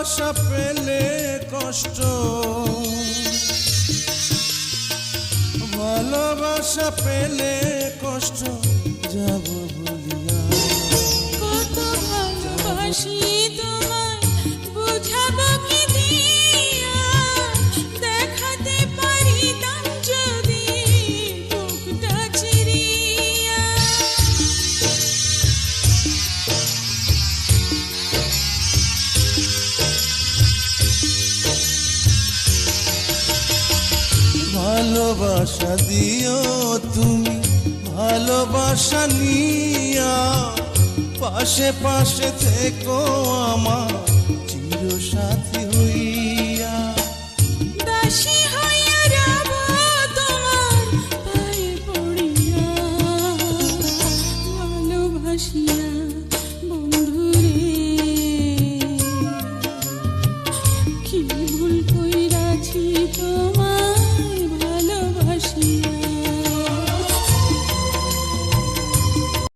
ভালোবাসা পেলে কষ্ট। ভালোবাসা পেলে কষ্ট যাব ভালোবাসা দিও তুমি, ভালোবাসা নিয়া পাশে পাশে থেকো আমার চির সাথী হইয়া। দাসী হইয়া রব তোমার পায়ে পড়িয়া, ভালোবাসিয়া বন্ধুরে। কি ভুল কইরাছি তোমার